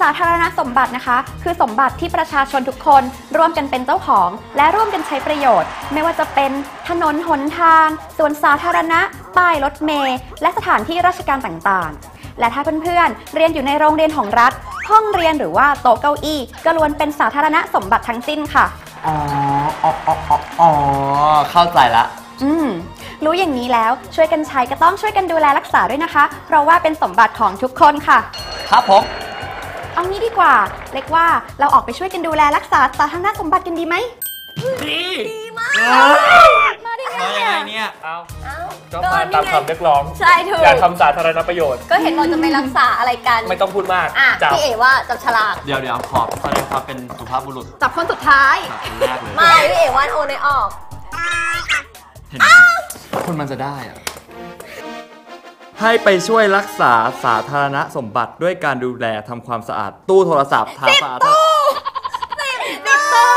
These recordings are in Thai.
สาธารณสมบัตินะคะ คือสมบัติที่ประชาชนทุกคนร่วมกันเป็นเจ้าของ และร่วมกันใช้ประโยชน์ ไม่ว่าจะเป็นถนนหนทางสวนสาธารณะ ป้ายรถเมล์และสถานที่ราชการต่างๆ และถ้าเพื่อนๆ เรียนอยู่ในโรงเรียนของรัฐ ห้องเรียนหรือว่าโต๊ะเก้าอี้ก็ล้วนเป็นสาธารณสมบัติทั้งสิ้นค่ะ อ๋ออ๋ออ๋ออ๋ออ๋อเข้าใจละอืมรู้อย่างนี้แล้วช่วยกันใช้ก็ต้องช่วยกันดูแลรักษาด้วยนะคะ เพราะว่าเป็นสมบัติของทุกคนค่ะ ครับผม เอางี้ดีกว่า เล็กว่าเราออกไปช่วยกันดูแลรักษาสาธารณสมบัติกันดีไหม ดีมากมาได้ไงมายังไงเนี่ย เอาเอ้าก็มาตามคำเรียกร้องใช่ถูก อยากทำสาธารณประโยชน์ ก็เห็นเราจะไปรักษาอะไรกัน ไม่ต้องพูดมาก อะ จับ พี่เอ๋ว่าจับฉลาก เดี๋ยวเดี๋ยวขอแสดงความเป็นสุภาพบุรุษจับคนสุดท้ายจากคนแรกเลยไม่ พี่เอ๋ว่าโอนในออก เห็นไหมคนมันจะได้อะ ให้ไปช่วยรักษาสาธารณสมบัติด้วยการดูแลทำความสะอาดตู้โทรศัพท์ทาสะอาดติดตู้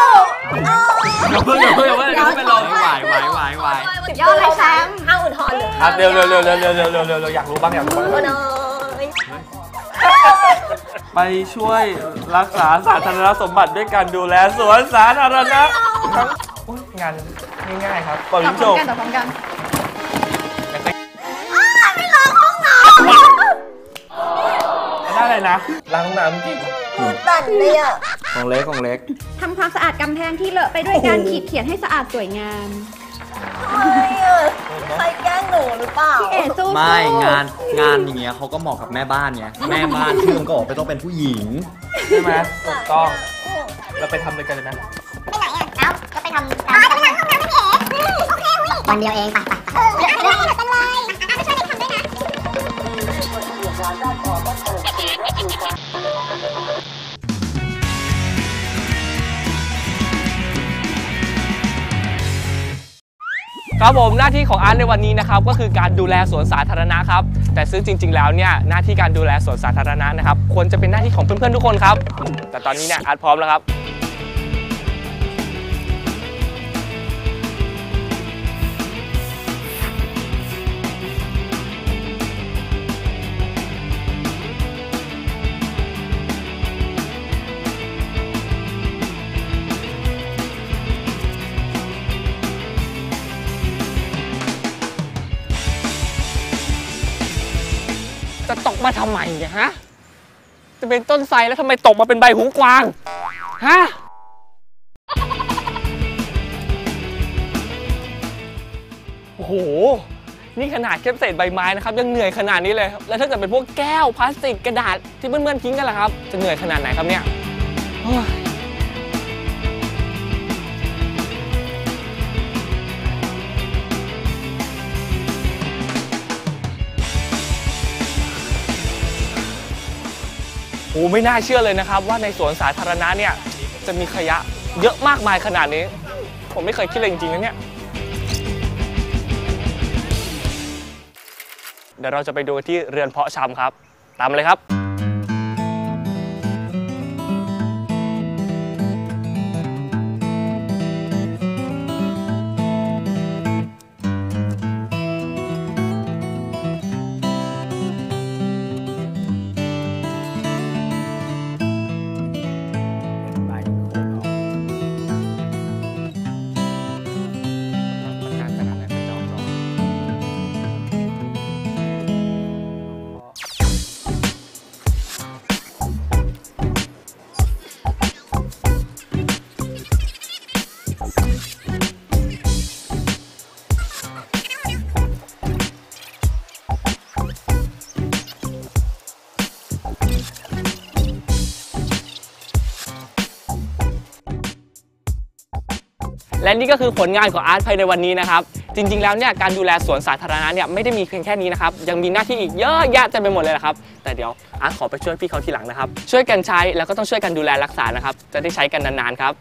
อย่าเพิ่งอย่าเพิ่งอย่าเพิ่งอย่าเพิ่งไปลองไหวไหวไหวไหวสุดยอดเลยแชมป์ห้าอุทธรณ์ครับเร็วเร็วเร็วเร็วเร็วเร็วเร็วเร็วเร็วอยากรู้บ้างอยากรู้บ้างไปช่วยรักษาสาธารณสมบัติด้วยการดูแลสวนสาธารณะทั้งอุ๊ยงานง่ายๆครับเปิดตอบลิ้นพโชร้อมกกันตอบพร้อมกัน ได้เลยนะ ล้างห้องน้ำจริงตันเลยอะของเล็กของเล็ก ทำความสะอาดกำแพงที่เลอะไปด้วยการขีดเขียนให้สะอาดสวยงามใครแกล้งหนูหรือเปล่าพี่เอ๋สู้ๆไม่งานงานอย่างเงี้ยเขาก็เหมาะกับแม่บ้านไงแม่บ้านชื่อมันก็ออกไปต้องเป็นผู้หญิง ใช่ไหมถูกต้อง เราไปทำเลยกันเลยไหมไปไหนอะ เอ้า ก็ไปทำตามไปทำห้องน้ำพี่เอ๋โอเควันเดียวเอง ไปไปไปเดี๋ยวเลยเดี๋ยวกันเลย ครับผมหน้าที่ของอาร์ตในวันนี้นะครับก็คือการดูแลสวนสาธารณะครับแต่ซึ่งจริง ๆ แล้วเนี่ยหน้าที่การดูแลสวนสาธารณะนะครับควรจะเป็นหน้าที่ของเพื่อนๆทุกคนครับ แต่ตอนนี้เนี่ยอาร์ตพร้อมแล้วครับ มาทำไมเนี่ยฮะ จะเป็นต้นไทรแล้วทำไมตกมาเป็นใบหูกวาง ฮะ โอ้โห นี่ขนาดแค่เศษใบไม้นะครับ ยังเหนื่อยขนาดนี้เลยครับ แล้วถ้าเกิดเป็นพวกแก้วพลาสติกกระดาษที่เพื่อนๆทิ้งกันล่ะครับ จะเหนื่อยขนาดไหนครับเนี่ย โอ้ไม่น่าเชื่อเลยนะครับ ว่าในสวนสาธารณะเนี่ยจะมีขยะเยอะมากมายขนาดนี้ ผมไม่เคยคิดเลยจริงๆนะเนี่ยเดี๋ยวเราจะไปดูที่เรือนเพาะชำครับ ตามเลยครับ และนี่ก็คือผลงานของอาร์ตภายในวันนี้นะครับ จริง ๆ แล้วเนี่ยการดูแลสวนสาธารณะเนี่ยไม่ได้มีเพียงแค่นี้นะครับ ยังมีหน้าที่อีกเยอะแยะเต็มไปหมดเลยนะครับ แต่เดี๋ยวอาร์ตขอไปช่วยพี่เขาทีหลังนะครับ ช่วยกันใช้แล้วก็ต้องช่วยกันดูแลรักษานะครับ จะได้ใช้กันนานๆครับ